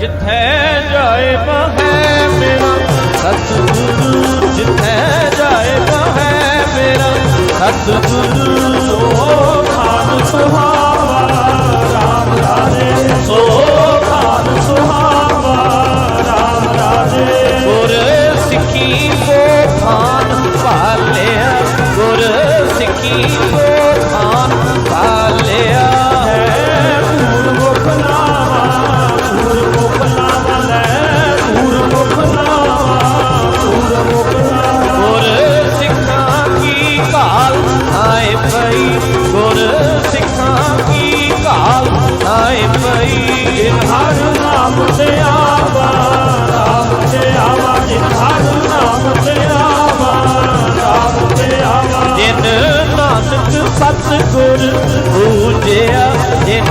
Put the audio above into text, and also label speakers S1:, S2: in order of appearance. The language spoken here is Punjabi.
S1: ਜਿੱਥੇ ਜਾਏ ਬਹੈ ਸਤਿਗੁਰੂ, ਜਿੱਥੇ ਜਾਏ ਬਹੈ ਸਤਿਗੁਰੂ, ਸੋ
S2: ਖਾਨ ਸੁਹਾਵਾ, ਰਾਮ
S1: ਗੁਰ ਸਿੱਖੀ ਕੋ ਖਾਨ ਭਾਲਿਆ, ਗੁਰ ਸਿੱਖੀ ਕੋ ਆਏ ਪਈ ਗੁਰ ਸਿੱਖਾਂ ਕੀ ਕਾਲ ਆਏ ਪਈ ਜਿਨ
S2: ਹਰ ਨਾਮ ਤੇ ਆਵਾ ਨਾਮ ਤੇ ਆਵਾ, ਜਿਨ ਹਰ ਨਾਮ ਤੇ ਆਵਾ ਨਾਮ ਤੇ ਆਵਾ।
S1: ਜਿਨ ਨਾਨਕ ਸਤਿਗੁਰ ਪੂਜਿਆ, ਜਿਨ